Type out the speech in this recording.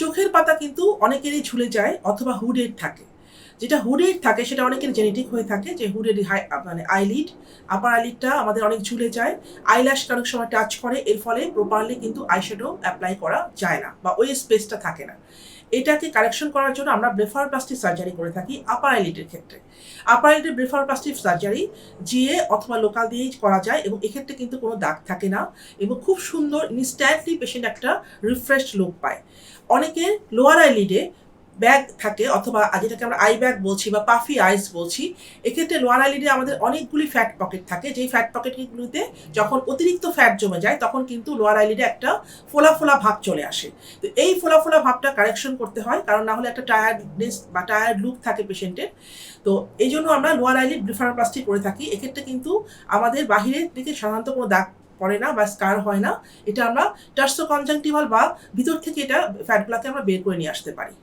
চোখের পাতা কিন্তু অনেকেরই ঝুলে যায় অথবা হুডেড থাকে। যেটা হুডেড থাকে সেটা অনেকের জেনেটিক হয়ে থাকে, যে হুডেড হাই মানে আইলিড আপার আইলিডটা আমাদের অনেক ঝুলে যায় আইল্যাশটা অনেক সময় টাচ করে, এর ফলে প্রপারলি কিন্তু আইশ্যাডো অ্যাপ্লাই করা যায় না বা ওই স্পেসটা থাকে না। এটাকে কারেকশন করার জন্য আমরা ব্রেফার প্লাস্টিক সার্জারি করে থাকি আপার আইলিডের ক্ষেত্রে। আপার আইলিডের ব্লেফারপ্লাস্টিক সার্জারি জিএ অথবা লোকাল দিয়েই করা যায় এবং এক্ষেত্রে কিন্তু কোনো দাগ থাকে না এবং খুব সুন্দর ইনস্ট্যান্টলি পেশেন্ট একটা রিফ্রেশড লুক পায়। অনেকে লোয়ার আইলিডে ব্যাগ থাকে অথবা যেটাকে আমরা আই ব্যাগ বলছি বা পাফি আইস বলছি, এক্ষেত্রে লোয়ার আইলিডে আমাদের অনেকগুলি ফ্যাট পকেট থাকে। যেই ফ্যাট পকেটগুলিতে যখন অতিরিক্ত ফ্যাট জমে যায়, তখন কিন্তু লোয়ার আইলিডে একটা ফোলা ফোলা ভাব চলে আসে। তো এই ফোলা ফোলা ভাবটা কারেকশন করতে হয়, কারণ না হলে একটা টায়ার্ডনেস বা টায়ার্ড লুক থাকে পেশেন্টের তো এই জন্য আমরা লোয়ার আইলিড ব্লিফারোপ্লাস্টি করে থাকি। এক্ষেত্রে কিন্তু আমাদের বাহিরের দিকে সাধারণত কোনো দাগ পড়ে না বা স্কার হয় না। এটা আমরা টার্সো কনজাংটিভাল বা ভিতর থেকে এটা ফ্যাটগুলোকে আমরা বের করে নিয়ে আসতে পারি।